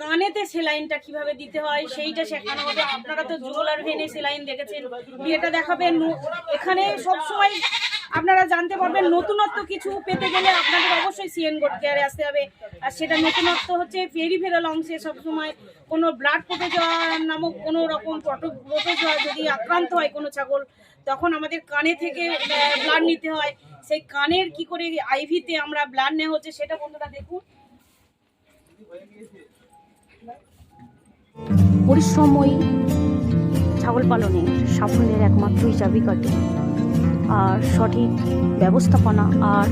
কানেতে সেলাইনটা কীভাবে দিতে হয়, সেইটা শেখানো হবে। আপনারা তো জুয়েলার ভেনে সেলাইন দেখেছেন। বিয়েটা দেখাবেন। এখানে সবসময় আপনারা জানতে পারবেন, নতুনত্ব কিছু পেতে গেলে আপনাদের অবশ্যই সিএন গোট কেয়ারে আসতে হবে। আর সেটা নতুনত্ব হচ্ছে পেরিফেরাল অংশে সবসময় কোনো ব্লাড যাওয়া নামক কোনো রকম পটক পটো প্রটোজোয়া যদি আক্রান্ত হয় কোনো ছাগল, তখন আমাদের কানে থেকে ব্লাড নিতে হয়। সেই কানের কি করে আইভিতে আমরা ব্লাড নেওয়া হচ্ছে, সেটা বন্ধুরা দেখুন। পরিশ্রমই ছাগল পালনে সাফল্যের একমাত্রই চাবিকাঠি আর সঠিক ব্যবস্থাপনা আর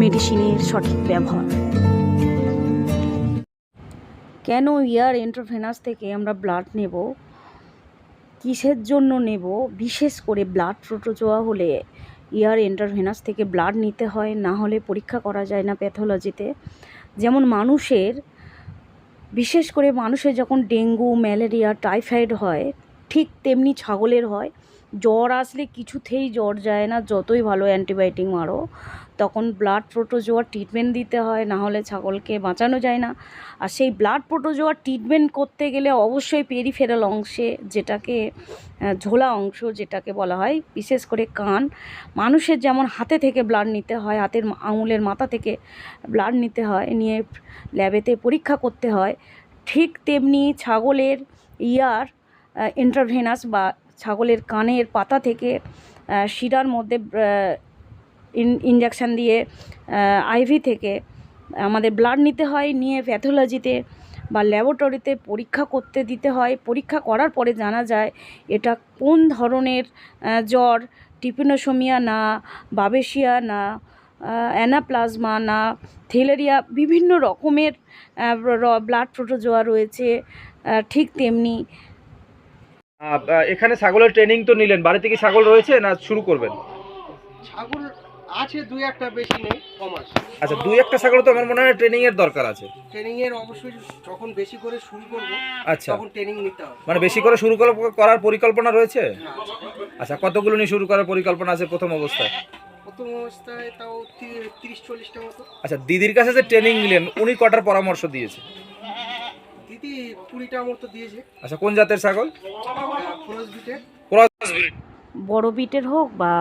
মেডিসিনের সঠিক ব্যবহার। কেন ইয়ার এন্টারভেনাস থেকে আমরা ব্লাড নেব? কিসের জন্য নেব? বিশেষ করে ব্লাড প্রোটোজোয়া হলে ইয়ার এন্টারভেনাস থেকে ব্লাড নিতে হয়, না হলে পরীক্ষা করা যায় না প্যাথোলজিতে যেমন মানুষের বিশেষ করে মানুষের যখন ডেঙ্গু ম্যালেরিয়া টাইফয়েড হয় ঠিক তেমনি ছাগলের হয় জ্বর আসলে কিছুতেই জ্বর যায় না, যতই ভালো অ্যান্টিবায়োটিক মারো। তখন ব্লাড প্রোটোজোয়ার ট্রিটমেন্ট দিতে হয়, না হলে ছাগলকে বাঁচানো যায় না। আর সেই ব্লাড প্রোটোজোয়ার ট্রিটমেন্ট করতে গেলে অবশ্যই পেরিফেরাল অংশে যেটাকে ঝোলা অংশ যেটাকে বলা হয়, বিশেষ করে কান, মানুষের যেমন হাতে থেকে ব্লাড নিতে হয়, হাতের আঙুলের মাথা থেকে ব্লাড নিতে হয়, নিয়ে ল্যাবেতে পরীক্ষা করতে হয়, ঠিক তেমনি ছাগলের ইয়ার ইন্টারভেনাস বা ছাগলের কানের পাতা থেকে শিরার মধ্যে ইঞ্জেকশান দিয়ে আইভি থেকে আমাদের ব্লাড নিতে হয়, নিয়ে প্যাথোলজিতে বা ল্যাবরেটরিতে পরীক্ষা করতে দিতে হয়। পরীক্ষা করার পরে জানা যায় এটা কোন ধরনের জ্বর টিপিনোসোমিয়া না বাবেশিয়া না অ্যানাপ্লাজমা না থিলেরিয়া বিভিন্ন রকমের ব্লাড প্রোটোজোয়া রয়েছে ঠিক তেমনি এখানে ছাগলের ট্রেনিং তো নিলেন। বাড়িতে কি ছাগল রয়েছে না শুরু করবেন? ছাগল আছে দুই একটা বেশি নেই কম আছে। আচ্ছা দুই একটা ছাগল তো আমার মনে হয় ট্রেনিং এর দরকার আছে। ট্রেনিং এর অবশ্যই যখন বেশি করে শুরু করব আচ্ছা। তখন ট্রেনিং নিতে হবে। মানে বেশি করে শুরু কর- করার পরিকল্পনা রয়েছে। আচ্ছা কতগুলো নিয়ে শুরু করার পরিকল্পনা আছে প্রথম অবস্থায়? প্রথম অবস্থায় তাও তি- তিরিশ চল্লিশটা মতো। আচ্ছা দিদির কাছে যে ট্রেনিং নিলেন উনি কটার পরামর্শ দিয়েছে? দিদি কুড়িটা মতো দিয়েছে। আচ্ছা কোন জাতের ছাগল? বিটে বড় বিটের হোক বা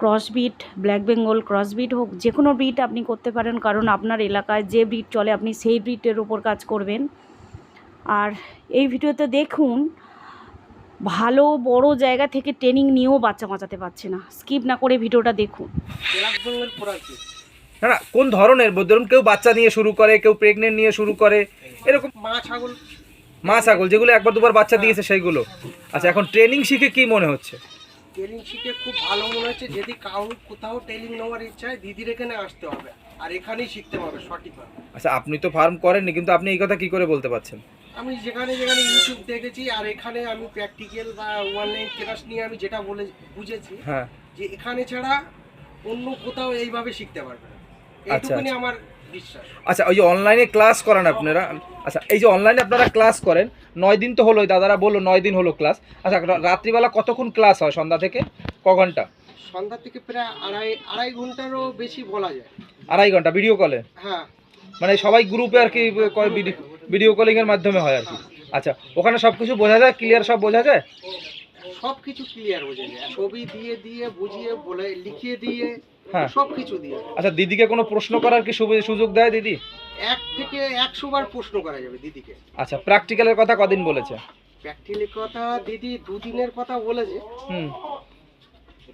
cross beat black Bengal cross beat হোক যে কোনো ব্রিড আপনি করতে পারেন কারণ আপনার এলাকায় যে ব্রিড চলে আপনি সেই ব্রিডের ওপর কাজ করবেন। আর এই ভিডিওতে দেখুন ভালো বড় জায়গা থেকে ট্রেনিং নিয়েও বাচ্চা বাঁচাতে পারছে না। স্কিপ না করে ভিডিওটা দেখুন। ব্ল্যাক বেঙ্গল খরচ বিট না না কোন ধরনের? ধরুন কেউ বাচ্চা নিয়ে শুরু করে কেউ প্রেগনেন্ট নিয়ে শুরু করে এরকম মা ছাগল। মা ছাগল যেগুলো একবার দুবার বাচ্চা দিয়েছে সেইগুলো। আচ্ছা এখন ট্রেনিং শিখে কি মনে হচ্ছে? ট্রেনিং শিখে খুব ভালো মনে হচ্ছে যদি কারোর কোথাও ট্রেনিং নেওয়ার ইচ্ছা হয় দিদির এখানে আসতে হবে আর এখানেই শিখতে পারবে সঠিকভাবে। আচ্ছা আপনি তো ফার্ম করেননি কিন্তু আপনি এই কথা কি করে বলতে পারছেন? আমি যেখানে যেখানে ইউটিউব দেখেছি আর এখানে আমি প্র্যাকটিক্যাল বা অনলাইন ক্লাস নিয়ে আমি যেটা বলে বুঝেছি হ্যাঁ। যে এখানে ছাড়া অন্য কোথাও এইভাবে শিখতে পারবে না। আচ্ছা, আচ্ছা। আমার আচ্ছা ওই যে অনলাইনে ক্লাস করান আপনারা। আচ্ছা এই যে অনলাইনে আপনারা ক্লাস করেন নয় দিন তো হলো দাদারা বলল নয় দিন হলো ক্লাস আচ্ছা রাত্রিবেলা কতক্ষণ ক্লাস হয় সন্ধ্যা থেকে? ক ঘণ্টা? সন্ধ্যা থেকে প্রায় আড়াই আড়াই ঘন্টারও বেশি বলা যায়। আড়াই ঘণ্টা ভিডিও কলে হ্যাঁ। মানে সবাই গ্রুপে আর কি করে ভিডিও কলিং এর মাধ্যমে হয় আর কি। আচ্ছা ওখানে সব কিছু বোঝা যায়? ক্লিয়ার সব বোঝা যায়? সব কিছু ক্লিয়ার বোঝা যায়। ছবি দিয়ে দিয়ে বুঝিয়ে বলে লিখিয়ে দিয়ে হ্যাঁ। সব কিছু দিয়ে। আচ্ছা দিদিকে কোনো প্রশ্ন করার কি সুযোগ দেয় দিদি? এক থেকে একশো বার প্রশ্ন করা যাবে দিদিকে। আচ্ছা প্র্যাকটিক্যালের কথা কদিন বলেছে? প্র্যাকটিক্যালের কথা দিদি দুদিনের কথা বলেছে। হুম।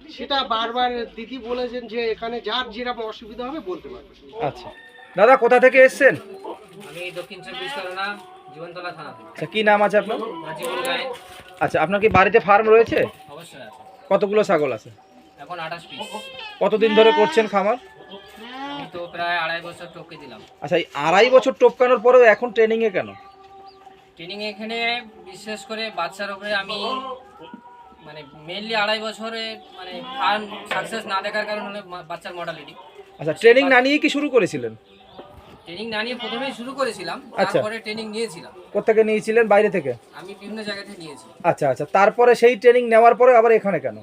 সেটা বারবার দিদি বলেছেন যে এখানে যার যেরকম অসুবিধা হবে বলতে পারবে। আচ্ছা। দাদা কোথা থেকে এসছেন? আমি দক্ষিণ চব্বিশ পরগনা জীবনতলা থানা আচ্ছা কি নাম আছে আপনার? আচ্ছা আপনার কি বাড়িতে ফার্ম রয়েছে? অবশ্যই কতগুলো ছাগল আছে? এখন আঠাশ পিস কতদিন ধরে করছেন খামার? আমি তো প্রায় আড়াই বছর টপকে দিলাম। আচ্ছা এই আড়াই বছর টপকানোর পরেও এখন ট্রেনিংয়ে কেন? ট্রেনিং এখানে বিশেষ করে বাচ্চার উপরে আমি মানে মেনলি আড়াই বছরে মানে ফার্ম সাকসেস না দেখার কারণ হলো বাচ্চার মর্টালিটি আচ্ছা ট্রেনিং না নিয়ে কি শুরু করেছিলেন? ট্রেনিং না নিয়ে প্রথমেই শুরু করেছিলাম আচ্ছা। তারপরে ট্রেনিং নিয়েছিলাম। কোথেকে নিয়েছিলেন বাইরে থেকে? আমি বিভিন্ন জায়গা থেকে নিয়েছি। আচ্ছা আচ্ছা তারপরে সেই ট্রেনিং নেওয়ার পরে আবার এখানে কেন?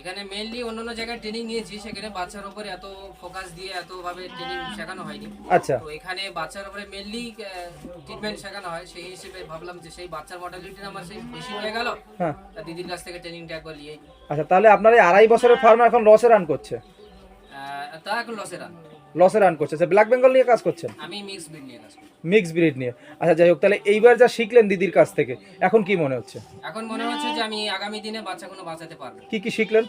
এখানে মেইনলি অন্যান্য জায়গায় ট্রেনিং নিয়েছি সেখানে বাচ্চার উপরে এত ফোকাস দিয়ে এত ভাবে ট্রেনিং শেখানো হয়নি। আচ্ছা। তো এখানে বাচ্চার উপরে মেইনলি ট্রিটমেন্ট শেখানো হয়। সেই হিসেবে ভাবলাম যে সেই বাচ্চার মর্টালিটি আমার সেই বেশি হয়ে গেল। হ্যাঁ। তা দিদির কাছ থেকে ট্রেনিংটা একবার নিয়ে। আচ্ছা তাহলে আপনার এই আড়াই বছরের ফার্ম এখন লসে রান করছে? তা এখন লসে রান লসে রান করছে। আচ্ছা ব্ল্যাক বেঙ্গল নিয়ে কাজ করছেন? আমি মিক্স ব্রিড নিয়ে কাজ করি মিক্স ব্রিড নিয়ে। আচ্ছা যাই হোক তাহলে এইবার যা শিখলেন দিদির কাছ থেকে এখন কি মনে হচ্ছে? এখন মনে হচ্ছে যে আমি আগামী দিনে বাচ্চা কোনো বাঁচাতে পারব। কি কি শিখলেন?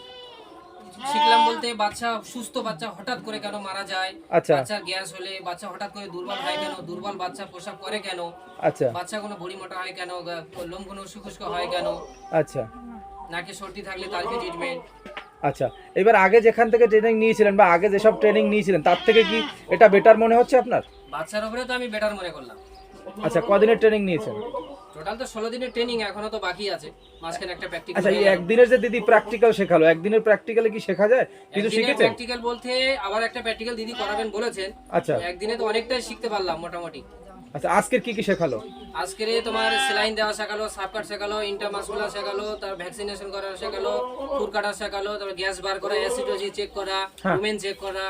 শিখলাম বলতে বাচ্চা সুস্থ বাচ্চা হঠাৎ করে কেন মারা যায়? আচ্ছা। বাচ্চার গ্যাস হলে বাচ্চা হঠাৎ করে দুর্বল হয় কেন? দুর্বল বাচ্চা প্রসাব করে কেন? আচ্ছা। বাচ্চা কোনো বড়ি মোটা হয় কেন? লোম কোনো শুষ্ক হয় কেন? আচ্ছা। নাকে সর্দি থাকলে তার ট্রিটমেন্ট আচ্ছা এবার আগে যেখান থেকে ট্রেনিং নিয়েছিলেন বা আগে যেসব ট্রেনিং নিয়েছিলেন তার থেকে কি এটা বেটার মনে হচ্ছে আপনার? বাচ্চার উপরে তো আমি বেটার মনে করলাম। আচ্ছা কদিনের ট্রেনিং নিয়েছেন? টোটাল তো ষোলো দিনের ট্রেনিং এখনও তো বাকি আছে। মাঝখানে একটা প্র্যাকটিক্যাল আচ্ছা এই একদিনের যে দিদি প্র্যাকটিক্যাল শেখালো একদিনের প্র্যাকটিক্যালে কি শেখা যায়? কিছু শিখেছেন প্র্যাকটিক্যাল বলতে আবার একটা প্র্যাকটিক্যাল দিদি করাবেন বলেছেন। আচ্ছা। একদিনে তো অনেকটাই শিখতে পারলাম মোটামুটি। আচ্ছা আজকের কি কি শেখালো? আজকের তোমার সেলাইন দেওয়া শেখালো সাপ কাট শেখালো ইন্টারমাসকুলার শেখালো তার ভ্যাকসিনেশন করা শেখালো ফুড কাটা শেখালো তারপর গ্যাস বার করা অ্যাসিডোজি চেক করা হ্যাঁ। উমেন চেক করা।